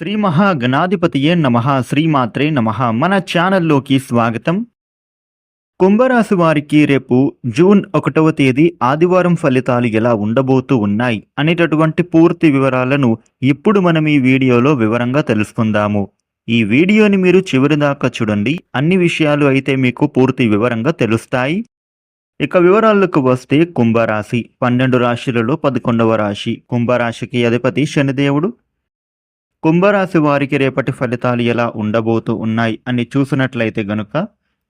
శ్రీ మహాగణాధిపతియే నమ శ్రీమాత్రే నమ. మన ఛానల్లోకి స్వాగతం. కుంభరాశి వారికి రేపు జూన్ ఒకటవ తేదీ ఆదివారం ఫలితాలు ఎలా ఉండబోతూ ఉన్నాయి అనేటటువంటి పూర్తి వివరాలను ఇప్పుడు మనం ఈ వీడియోలో వివరంగా తెలుసుకుందాము. ఈ వీడియోని మీరు చివరి దాకా చూడండి. అన్ని విషయాలు అయితే మీకు పూర్తి వివరంగా తెలుస్తాయి. ఇక వివరాలకు వస్తే కుంభరాశి. పన్నెండు రాశులలో పదకొండవ రాశి. కుంభరాశికి అధిపతి శనిదేవుడు. కుంభరాశి వారికి రేపటి ఫలితాలు ఎలా ఉండబోతూ ఉన్నాయి అని చూసినట్లయితే గనుక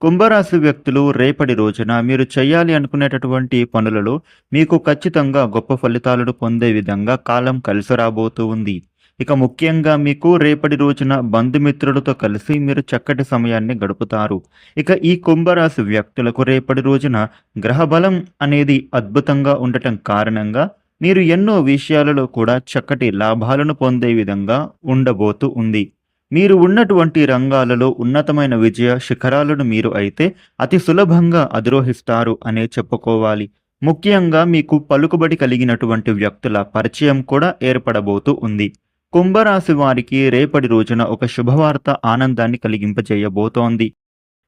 కుంభరాశి వ్యక్తులు రేపటి రోజున మీరు చేయాలి అనుకునేటటువంటి పనులలో మీకు ఖచ్చితంగా గొప్ప ఫలితాలను పొందే విధంగా కాలం కలిసి రాబోతూ ఉంది. ఇక ముఖ్యంగా మీకు రేపటి రోజున బంధుమిత్రులతో కలిసి మీరు చక్కటి సమయాన్ని గడుపుతారు. ఇక ఈ కుంభరాశి వ్యక్తులకు రేపటి రోజున గ్రహబలం అనేది అద్భుతంగా ఉండటం కారణంగా మీరు ఎన్నో విషయాలలో కూడా చక్కటి లాభాలను పొందే విధంగా ఉండబోతూ ఉంది. మీరు ఉన్నటువంటి రంగాలలో ఉన్నతమైన విజయ శిఖరాలను మీరు అయితే అతి సులభంగా అధిరోహిస్తారు అనే చెప్పుకోవాలి. ముఖ్యంగా మీకు పలుకుబడి కలిగినటువంటి వ్యక్తుల పరిచయం కూడా ఏర్పడబోతూ ఉంది. కుంభరాశి వారికి రేపటి రోజున ఒక శుభవార్త ఆనందాన్ని కలిగింపజేయబోతోంది.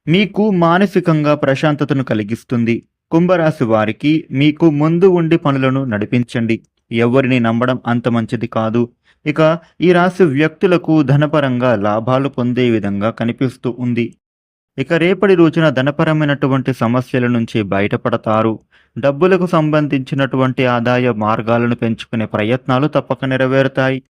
మీకు మానసికంగా ప్రశాంతతను కలిగిస్తుంది. కుంభరాశి వారికి మీకు ముందు ఉండి పనులను నడిపించండి. ఎవరిని నమ్మడం అంత మంచిది కాదు. ఇక ఈ రాశి వ్యక్తులకు ధనపరంగా లాభాలు పొందే విధంగా కనిపిస్తూ ఉంది. ఇక రేపటి రోజున ధనపరమైనటువంటి సమస్యల నుంచి బయటపడతారు. డబ్బులకు సంబంధించినటువంటి ఆదాయ మార్గాలను పెంచుకునే ప్రయత్నాలు తప్పక నెరవేరుతాయి.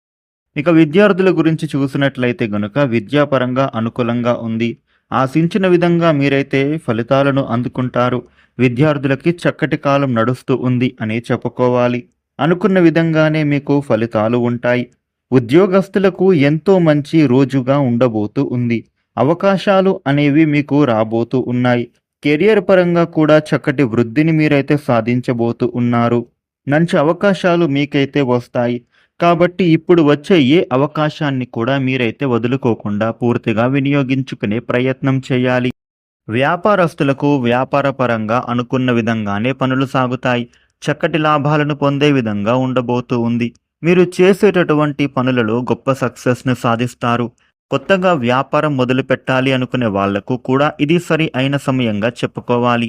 ఇక విద్యార్థుల గురించి చూసినట్లయితే గనుక విద్యాపరంగా అనుకూలంగా ఉంది. ఆశించిన విధంగా మీరైతే ఫలితాలను అందుకుంటారు. విద్యార్థులకి చక్కటి కాలం నడుస్తూ ఉంది అని చెప్పుకోవాలి. అనుకున్న విధంగానే మీకు ఫలితాలు ఉంటాయి. ఉద్యోగస్తులకు ఎంతో మంచి రోజుగా ఉండబోతూ ఉంది. అవకాశాలు అనేవి మీకు రాబోతూ ఉన్నాయి. కెరియర్ పరంగా కూడా చక్కటి వృద్ధిని మీరైతే సాధించబోతూ ఉన్నారు. మంచి అవకాశాలు మీకైతే వస్తాయి. కాబట్టి ఇప్పుడు వచ్చే ఏ అవకాశాన్ని కూడా మీరైతే వదులుకోకుండా పూర్తిగా వినియోగించుకునే ప్రయత్నం చేయాలి. వ్యాపారస్తులకు వ్యాపారపరంగా అనుకున్న విధంగానే పనులు సాగుతాయి. చక్కటి లాభాలను పొందే విధంగా ఉండబోతూ ఉంది. మీరు చేసేటటువంటి పనులలో గొప్ప సక్సెస్ను సాధిస్తారు. కొత్తగా వ్యాపారం మొదలు పెట్టాలి అనుకునే వాళ్ళకు కూడా ఇది సరి అయిన సమయంగా చెప్పుకోవాలి.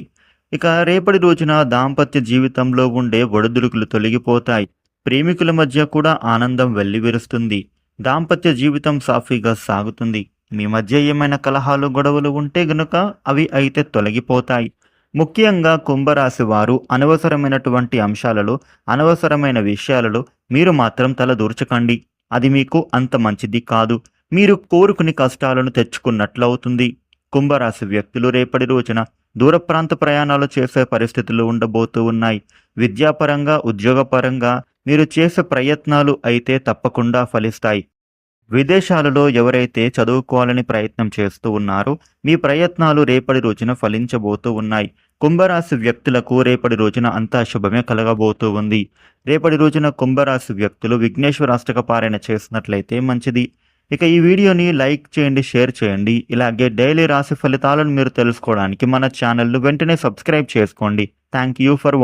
ఇక రేపటి రోజున దాంపత్య జీవితంలో ఉండే ఒడిదుడుకులు తొలగిపోతాయి. ప్రేమికుల మధ్య కూడా ఆనందం వెల్లివిరుస్తుంది. దాంపత్య జీవితం సాఫీగా సాగుతుంది. మీ మధ్య ఏమైనా కలహాలు గొడవలు ఉంటే గనుక అవి అయితే తొలగిపోతాయి. ముఖ్యంగా కుంభరాశి వారు అనవసరమైనటువంటి అంశాలలో అనవసరమైన విషయాలలో మీరు మాత్రం తల దూర్చకండి. అది మీకు అంత మంచిది కాదు. మీరు కోరుకుని కష్టాలను తెచ్చుకున్నట్లవుతుంది. కుంభరాశి వ్యక్తులు రేపటి రోజున దూర ప్రాంత ప్రయాణాలు చేసే పరిస్థితులు ఉండబోతూ ఉన్నాయి. విద్యాపరంగా ఉద్యోగపరంగా మీరు చేసే ప్రయత్నాలు అయితే తప్పకుండా ఫలిస్తాయి. విదేశాలలో ఎవరైతే చదువుకోవాలని ప్రయత్నం చేస్తూ ఉన్నారో మీ ప్రయత్నాలు రేపటి రోజున ఫలించబోతూ ఉన్నాయి. కుంభరాశి వ్యక్తులకు రేపటి రోజున అంతా శుభమే కలగబోతూ ఉంది. రేపటి రోజున కుంభరాశి వ్యక్తులు విఘ్నేశ్వర అష్టక పారాయణ చేసినట్లయితే మంచిది. ఇక ఈ వీడియోని లైక్ చేయండి షేర్ చేయండి. ఇలాగే డైలీ రాశి ఫలితాలను మీరు తెలుసుకోవడానికి మన ఛానల్ను వెంటనే సబ్స్క్రైబ్ చేసుకోండి. Thank you for